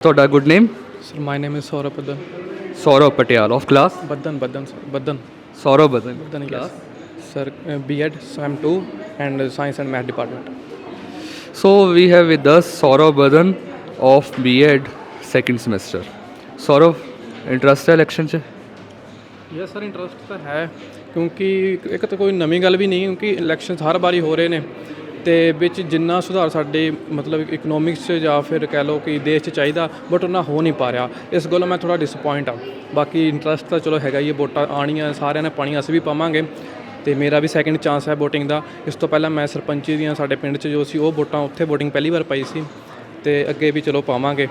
ਤੁਹਾਡਾ good name Sir, my name is Saurabh Baddan. Saurav Patial of class Baddan, Baddan, sir. Baddan. Saurav Badan Baddan, yes. Sir, uh, B.Ed, so I'm 2, and uh, Science and Math Department. So we have with us Saurav Badan of BEd second semester Saurav interest ਹੈ election ਚ yes sir interest ਤਾਂ ਹੈ ਕਿਉਂਕਿ ਇੱਕ ਤਾਂ ਕੋਈ ਨਵੀਂ ਗੱਲ ਵੀ ਨਹੀਂ ਕਿਉਂਕਿ ਇਲੈਕਸ਼ਨਸ ਹਰ ਵਾਰੀ ਹੋ ਰਹੇ ਨੇ ਤੇ ਵਿੱਚ ਜਿੰਨਾ ਸੁਧਾਰ ਸਾਡੇ ਮਤਲਬ ਇਕਨੋਮਿਕਸ 'ਚ ਜਾਂ ਫਿਰ ਕਹਿ ਲਓ ਕਿ ਦੇਸ਼ 'ਚ ਚਾਹੀਦਾ ਬਟ ਉਹਨਾਂ ਹੋ ਨਹੀਂ ਪਾ ਰਿਹਾ। ਇਸ ਗੱਲੋਂ ਮੈਂ ਥੋੜਾ ਡਿਸਪਾਇੰਟ ਆ ਬਾਕੀ ਇੰਟਰਸਟ ਤਾਂ ਚਲੋ ਹੈਗਾ ਹੀ ਹੈ ਵੋਟਾਂ ਆਣੀਆਂ ਸਾਰਿਆਂ ਨੇ ਪਾਣੀਆਂ ਅਸੀਂ ਵੀ ਪਾਵਾਂਗੇ। ਤੇ ਮੇਰਾ ਵੀ ਸੈਕਿੰਡ ਚਾਂਸ ਹੈ VOTING ਦਾ। ਇਸ ਤੋਂ ਪਹਿਲਾਂ ਮੈਂ ਸਰਪੰਚੀ ਦੀਆਂ ਸਾਡੇ ਪਿੰਡ 'ਚ ਜੋ ਸੀ ਉਹ ਵੋਟਾਂ ਉੱਥੇ VOTING ਪਹਿਲੀ ਵਾਰ ਪਾਈ ਸੀ। ਤੇ ਅੱਗੇ ਵੀ ਚਲੋ ਪਾਵਾਂਗੇ।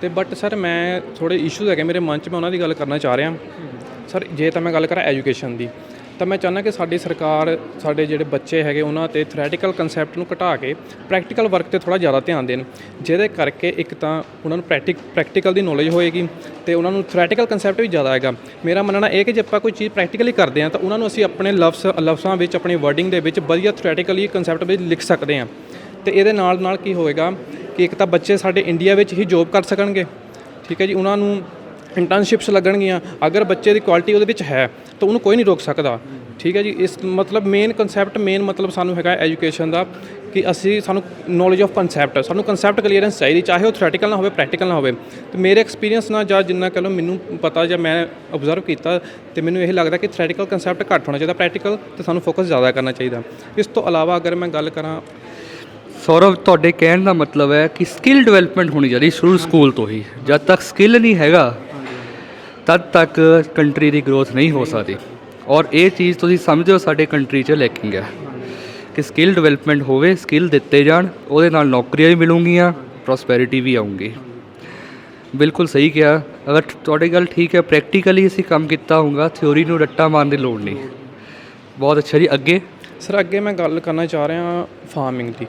ਤੇ ਬਟ ਸਰ ਮੈਂ ਥੋੜੇ ਇਸ਼ੂਜ਼ ਹੈਗੇ ਮੇਰੇ ਮਨ 'ਚ ਮੈਂ ਉਹਨਾਂ ਦੀ ਗੱਲ ਕਰਨਾ ਚਾਹ ਰਿਹਾ। ਸਰ ਜੇ ਤਾਂ ਮੈਂ ਗੱਲ ਕਰਾਂ ਐਜੂਕੇਸ਼ਨ ਦੀ। ਤਾਂ ਮੈਂ ਚਾਹੁੰਦਾ ਕਿ ਸਾਡੀ ਸਰਕਾਰ, ਸਾਡੇ ਜਿਹੜੇ ਬੱਚੇ ਹੈਗੇ ਉਹਨਾਂ ਤੇ ਥਿਓਰੈਟੀਕਲ ਕਨਸੈਪਟ ਨੂੰ ਘਟਾ ਕੇ ਪ੍ਰੈਕਟੀਕਲ ਵਰਕ ਤੇ ਥੋੜਾ ਜ਼ਿਆਦਾ ਧਿਆਨ ਦੇਣ। ਜਿਹਦੇ ਕਰਕੇ ਇੱਕ ਤਾਂ ਉਹਨਾਂ ਨੂੰ ਪ੍ਰੈਕਟਿਕ ਪ੍ਰੈਕਟੀਕਲ ਦੀ ਨੌਲੇਜ ਹੋਏਗੀ ਤੇ ਉਹਨਾਂ ਨੂੰ ਥਿਓਰੈਟੀਕਲ ਕਨਸੈਪਟ ਵੀ ਜ਼ਿਆਦਾ ਆਏਗਾ ਮੇਰਾ ਮੰਨਣਾ ਇਹ ਕਿ ਜੇ ਆਪਾਂ ਕੋਈ ਚੀਜ਼ ਪ੍ਰੈਕਟੀਕਲੀ ਕਰਦੇ ਹਾਂ ਤਾਂ ਉਹਨਾਂ ਨੂੰ ਅਸੀਂ ਆਪਣੇ ਲਫ਼ਜ਼ ਲਫ਼ਜ਼ਾਂ ਵਿੱਚ, ਆਪਣੀ ਵਰਡਿੰਗ ਦੇ ਵਿੱਚ ਵਧੀਆ ਥਿਓਰੈਟੀਕਲੀ ਕਨਸੈਪਟ ਵਿੱਚ ਲਿਖ ਸਕਦੇ ਹਾਂ। ਤੇ ਇਹਦੇ ਨਾਲ ਨਾਲ ਕੀ ਹੋਏਗਾ ਕਿ ਇੱਕ ਤਾਂ ਬੱਚੇ ਸਾਡੇ ਇੰਡੀਆ ਵਿੱਚ ਹੀ ਜੋਬ ਕਰ ਸਕਣਗੇ। ਠੀਕ ਹੈ ਜੀ, ਉਹਨਾਂ ਨੂੰ ਇੰਟਰਨਸ਼ਿਪਸ ਲੱਗਣਗੀਆਂ, ਅਗਰ ਬੱਚੇ ਦੀ ਕੁਆਲਿਟੀ ਉਹਦੇ ਵਿੱਚ ਹੈ, ਤਾਂ ਉਹਨੂੰ ਕੋਈ ਨਹੀਂ ਰੋਕ ਸਕਦਾ। ਠੀਕ ਹੈ ਜੀ, ਇਸ ਮਤਲਬ ਮੇਨ ਕਨਸੈਪਟ ਮੇਨ ਮਤਲਬ ਸਾਨੂੰ ਹੈਗਾ ਐਜੂਕੇਸ਼ਨ ਦਾ ਕਿ ਅਸੀਂ ਸਾਨੂੰ ਨੌਲੇਜ ਆਫ ਕਨਸੈਪਟ ਸਾਨੂੰ ਕਨਸੈਪਟ ਕਲੀਅਰੈਂਸ ਚਾਹੀਦੀ, ਚਾਹੇ ਉਹ ਥਿਓਰੈਟੀਕਲ ਨਾ ਹੋਵੇ ਪ੍ਰੈਕਟੀਕਲ ਨਾ ਹੋਵੇ। ਤੇ ਮੇਰੇ ਐਕਸਪੀਰੀਅੰਸ ਨਾਲ ਜਾਂ ਜਿੰਨਾ ਕਹ ਲਓ ਮੈਨੂੰ ਪਤਾ ਜਾਂ ਮੈਂ ਆਬਜ਼ਰਵ ਕੀਤਾ, ਤੇ ਮੈਨੂੰ ਇਹ ਲੱਗਦਾ ਕਿ ਥਿਓਰੈਟੀਕਲ ਕਨਸੈਪਟ ਘੱਟ ਹੋਣਾ ਚਾਹੀਦਾ ਪ੍ਰੈਕਟੀਕਲ ਤੇ ਸਾਨੂੰ ਫੋਕਸ ਜ਼ਿਆਦਾ ਕਰਨਾ ਚਾਹੀਦਾ। ਇਸ ਤੋਂ ਇਲਾਵਾ ਅਗਰ ਮੈਂ ਗੱਲ ਕਰਾਂ ਸੌਰਵ, ਤੁਹਾਡੇ ਕਹਿਣ ਦਾ ਮਤਲਬ ਹੈ ਕਿ ਸਕਿੱਲ ਡਿਵੈਲਪਮੈਂਟ ਹੋਣੀ ਚਾਹੀਦੀ ਸ਼ੁਰੂ ਸਕੂਲ ਤੋਂ ਹੀ। ਜਦ ਤੱਕ ਸਕਿੱਲ ਨਹੀਂ ਹੈਗਾ ਤਦ ਤੱਕ ਕੰਟਰੀ ਦੀ ਗਰੋਥ ਨਹੀਂ ਹੋ ਸਕਦੀ। ਔਰ ਇਹ ਚੀਜ਼ ਤੁਸੀਂ ਸਮਝਦੇ ਹੋ ਸਾਡੇ ਕੰਟਰੀ 'ਚ ਲੈਕਿੰਗ ਹੈ। ਕਿ ਸਕਿੱਲ ਡਿਵੈਲਪਮੈਂਟ ਹੋਵੇ ਸਕਿੱਲ ਦਿੱਤੇ ਜਾਣ, ਉਹਦੇ ਨਾਲ ਨੌਕਰੀਆਂ ਵੀ ਮਿਲੂਗੀਆਂ ਪ੍ਰੋਸਪੈਰਿਟੀ ਵੀ ਆਉਂਗੀ ਬਿਲਕੁਲ ਸਹੀ ਕਿਹਾ। ਅਗਰ ਤੁਹਾਡੀ ਗੱਲ ਠੀਕ ਹੈ ਪ੍ਰੈਕਟੀਕਲੀ ਅਸੀਂ ਕੰਮ ਕੀਤਾ ਹੋਊਗਾ ਥਿਉਰੀ ਨੂੰ ਰੱਟਾ ਮਾਰਨ ਦੀ ਲੋੜ ਨਹੀਂ। ਬਹੁਤ ਅੱਛਾ ਜੀ, ਅੱਗੇ? ਸਰ ਅੱਗੇ ਮੈਂ ਗੱਲ ਕਰਨਾ ਚਾਹ ਰਿਹਾ ਫਾਰਮਿੰਗ ਦੀ।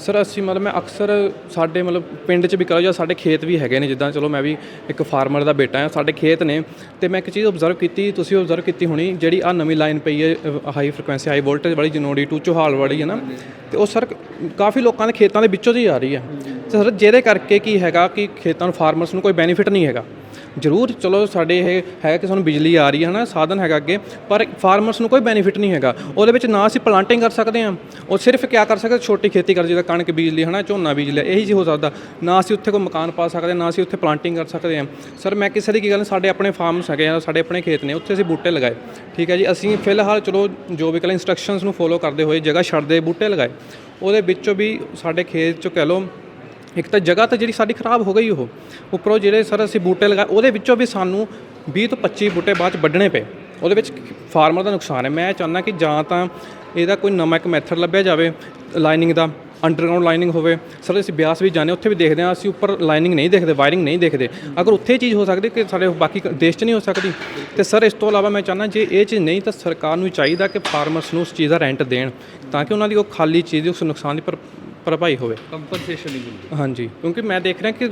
ਸਰ, ਅਸੀਂ ਮਤਲਬ ਮੈਂ ਅਕਸਰ ਸਾਡੇ ਮਤਲਬ ਪਿੰਡ 'ਚ ਵੀ ਕਰੋ ਜਾਂ ਸਾਡੇ ਖੇਤ ਵੀ ਹੈਗੇ ਨੇ, ਜਿੱਦਾਂ ਚਲੋ ਮੈਂ ਵੀ ਇੱਕ ਫਾਰਮਰ ਦਾ ਬੇਟਾ ਹਾਂ, ਸਾਡੇ ਖੇਤ ਨੇ ਤੇ ਮੈਂ ਇੱਕ ਚੀਜ਼ ਆਬਜ਼ਰਵ ਕੀਤੀ, ਤੁਸੀਂ ਆਬਜ਼ਰਵ ਕੀਤੀ ਹੋਣੀ, ਜਿਹੜੀ ਆ ਨਵੀਂ ਲਾਈਨ ਪਈ ਹੈ ਹਾਈ ਫ੍ਰੀਕੁਐਂਸੀ ਹਾਈ ਵੋਲਟੇਜ ਵਾਲੀ ਜਨੋੜੀ ਟੂ ਚੋਹਾਲ ਵਾਲੀ ਹੈ ਨਾ, ਤੇ ਉਹ ਸਰ ਕਾਫੀ ਲੋਕਾਂ ਦੇ ਖੇਤਾਂ ਦੇ ਵਿੱਚੋਂ ਦੀ ਆ ਰਹੀ ਹੈ। ਤੇ ਸਰ ਜਿਹਦੇ ਕਰਕੇ ਕੀ ਹੈਗਾ ਕਿ ਖੇਤਾਂ ਨੂੰ ਫਾਰਮਰਸ ਨੂੰ ਕੋਈ ਬੈਨੀਫਿਟ ਨਹੀਂ ਹੈਗਾ। ਜ਼ਰੂਰ, ਚਲੋ ਸਾਡੇ ਇਹ ਹੈ ਕਿ ਸਾਨੂੰ ਬਿਜਲੀ ਆ ਰਹੀ ਹੈ ਨਾ ਸਾਧਨ ਹੈਗਾ ਅੱਗੇ, ਪਰ ਫਾਰਮਰਸ ਨੂੰ ਕੋਈ ਬੈਨੀਫਿਟ ਨਹੀਂ ਹੈਗਾ। ਉਹਦੇ ਵਿੱਚ ਨਾ ਅਸੀਂ ਪਲਾਂਟਿੰਗ ਕਰ ਸਕਦੇ ਹਾਂ, ਉਹ ਸਿਰਫ ਕਿਆ ਕਰ ਸਕਦੇ, ਛੋਟੀ ਖੇਤੀ ਕਰ, ਜਿੱਦਾਂ ਕਣਕ ਬੀਜ ਲਈ, ਹਨਾ, ਝੋਨਾ ਬੀਜ ਲਿਆ, ਇਹੀ ਜੀ ਹੋ ਸਕਦਾ। ਨਾ ਅਸੀਂ ਉੱਥੇ ਕੋਈ ਮਕਾਨ ਪਾ ਸਕਦੇ, ਨਾ ਅਸੀਂ ਉੱਥੇ ਪਲਾਂਟਿੰਗ ਕਰ ਸਕਦੇ ਹਾਂ। ਸਰ ਮੈਂ ਕਿਸੇ ਦੀ ਕੀ ਗੱਲ, ਸਾਡੇ ਆਪਣੇ ਫਾਰਮਸ ਹੈਗੇ ਆ, ਸਾਡੇ ਆਪਣੇ ਖੇਤ ਨੇ, ਉੱਥੇ ਅਸੀਂ ਬੂਟੇ ਲਗਾਏ। ਠੀਕ ਹੈ ਜੀ, ਅਸੀਂ ਫਿਲਹਾਲ, ਚਲੋ, ਜੋ ਵੀ ਕਲ ਇਨਸਟਰਕਸ਼ਨਸ ਨੂੰ ਫੋਲੋ ਕਰਦੇ ਹੋਏ, ਜਗ੍ਹਾ ਛੱਡਦੇ ਬੂਟੇ ਲਗਾਏ। ਉਹਦੇ ਵਿੱਚੋਂ ਵੀ ਸਾਡੇ ਖੇਤ ਚੋਂ ਕਹਿ ਲਓ ਇੱਕ ਤਾਂ ਜਗ੍ਹਾ ਤਾਂ ਜਿਹੜੀ ਸਾਡੀ ਖਰਾਬ ਹੋ ਗਈ ਉਹ। ਉੱਪਰੋਂ ਜਿਹੜੇ ਸਰ ਅਸੀਂ ਬੂਟੇ ਲਗਾਏ ਉਹਦੇ ਵਿੱਚੋਂ ਵੀ ਸਾਨੂੰ 20 ਤੋਂ 25 ਬੂਟੇ ਬਾਅਦ ਚ ਵੱਢਣੇ ਪਏ। ਉਹਦੇ ਵਿੱਚ ਫਾਰਮਰ ਦਾ ਨੁਕਸਾਨ ਹੈ। ਮੈਂ ਚਾਹੁੰਦਾ ਕਿ ਜਾਂ ਤਾਂ ਇਹਦਾ ਕੋਈ ਨਵਾਂ ਇੱਕ ਮੈਥਡ ਲੱਭਿਆ ਜਾਵੇ ਲਾਈਨਿੰਗ ਦਾ ਅੰਡਰਗਰਾਉਂਡ ਲਾਈਨਿੰਗ ਹੋਵੇ। ਸਰ ਅਸੀਂ ਬਿਆਸ ਵੀ ਜਾਂਦੇ ਉੱਥੇ ਵੀ ਦੇਖਦੇ ਹਾਂ। ਅਸੀਂ ਉੱਪਰ ਲਾਈਨਿੰਗ ਨਹੀਂ ਦੇਖਦੇ ਵਾਇਰਿੰਗ ਨਹੀਂ ਦੇਖਦੇ। ਅਗਰ ਉੱਥੇ ਇਹ ਚੀਜ਼ ਹੋ ਸਕਦੀ ਕਿ ਸਾਡੇ ਬਾਕੀ ਦੇਸ਼ 'ਚ ਨਹੀਂ ਹੋ ਸਕਦੀ, ਤੇ ਸਰ ਇਸ ਤੋਂ ਇਲਾਵਾ ਮੈਂ ਚਾਹੁੰਦਾ ਜੇ ਇਹ ਚੀਜ਼ ਨਹੀਂ ਤਾਂ ਸਰਕਾਰ ਨੂੰ ਚਾਹੀਦਾ ਕਿ ਫਾਰਮਰਸ ਨੂੰ ਉਸ ਚੀਜ਼ ਦਾ ਰੈਂਟ ਦੇਣ, ਤਾਂ ਕਿ ਉਹਨਾਂ ਦੀ ਉਹ ਖਾਲੀ ਚੀਜ਼ ਉਸ ਨੁਕਸਾਨ ਦੀ ਭਰ- ਭਰਪਾਈ ਹੋਵੇ। ਕੰਪਨਸੇਸ਼ਨ ਨਹੀਂ ਮਿਲਦੀ। ਹਾਂਜੀ ਕਿਉਂਕਿ ਮੈਂ ਦੇਖ ਰਿਹਾ ਕਿ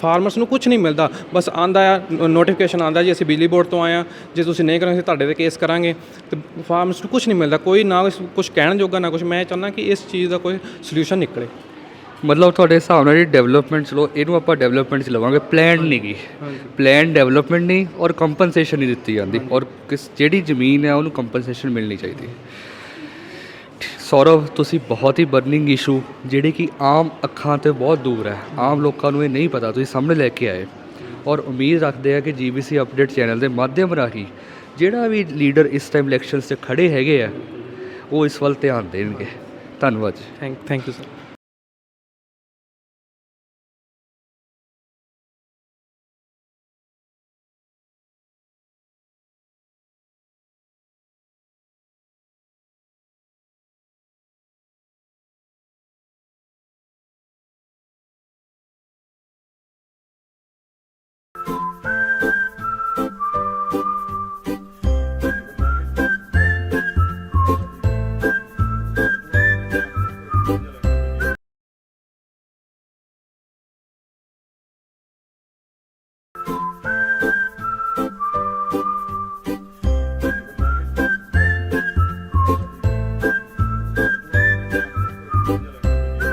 ਫਾਰਮਰਸ ਨੂੰ ਕੁਝ ਨਹੀਂ ਮਿਲਦਾ। ਬਸ ਆਂਦਾ ਆ ਨੋਟੀਫਿਕੇਸ਼ਨ ਆਂਦਾ ਜੀ ਅਸੀਂ ਬਿਜਲੀ ਬੋਰਡ ਤੋਂ ਆਏ ਆ ਜੇ ਤੁਸੀਂ ਨਹੀਂ ਕਰਾਂਗੇ ਤੁਹਾਡੇ ਤੇ ਕੇਸ ਕਰਾਂਗੇ। ਤੇ ਫਾਰਮਰਸ ਨੂੰ ਕੁਝ ਨਹੀਂ ਮਿਲਦਾ। ਕੋਈ ਨਾ ਕੁਝ ਕਹਿਣ ਜੋਗਾ ਨਾ ਕੁਝ ਮੈਂ ਚਾਹੁੰਦਾ ਕਿ ਇਸ ਚੀਜ਼ ਦਾ ਕੋਈ ਸੋਲੂਸ਼ਨ ਨਿਕਲੇ। ਮਤਲਬ ਤੁਹਾਡੇ ਹਿਸਾਬ ਨਾਲ ਜਿਹੜੀ ਡਿਵੈਲਪਮੈਂਟ ਚਲੋ ਇਹਨੂੰ ਆਪਾਂ ਡਿਵੈਲਪਮੈਂਟ ਚ ਲਵਾਂਗੇ। ਪਲਾਨ ਨਹੀਂ ਗੀ। ਪਲਾਨ ਡਿਵੈਲਪਮੈਂਟ ਨਹੀਂ ਔਰ ਕੰਪਨਸੇਸ਼ਨ ਨਹੀਂ ਦਿੱਤੀ ਜਾਂਦੀ। ਔਰ ਕਿਸ ਜਿਹੜੀ ਜ਼ਮੀਨ ਹੈ ਉਹਨੂੰ ਕੰਪਨਸੇਸ਼ਨ ਮਿਲਣੀ ਚਾਹੀਦੀ। ਹੈ ਸੌਰਵ, ਤੁਸੀਂ ਬਹੁਤ ਹੀ ਬਰਨਿੰਗ ਇਸ਼ੂ ਜਿਹੜੇ ਕਿ ਆਮ ਅੱਖਾਂ ਤੇ ਬਹੁਤ ਦੂਰ ਹੈ। ਆਮ ਲੋਕਾਂ ਨੂੰ ਇਹ ਨਹੀਂ ਪਤਾ, ਤੁਸੀਂ ਸਾਹਮਣੇ ਲੈ ਕੇ ਆਏ। ਔਰ ਉਮੀਦ ਰੱਖਦੇ ਆ ਕਿ ਜੀਬੀਸੀ ਅਪਡੇਟ ਚੈਨਲ ਦੇ ਮਾਧਿਅਮ ਰਾਹੀਂ ਜਿਹੜਾ ਵੀ ਲੀਡਰ ਇਸ ਟਾਈਮ ਇਲੈਕਸ਼ਨਸ 'ਚ ਖੜੇ ਹੈਗੇ ਆ, ਉਹ ਇਸ ਵੱਲ ਧਿਆਨ ਦੇਣਗੇ। ਧੰਨਵਾਦ ਜੀ। Thank thank you sir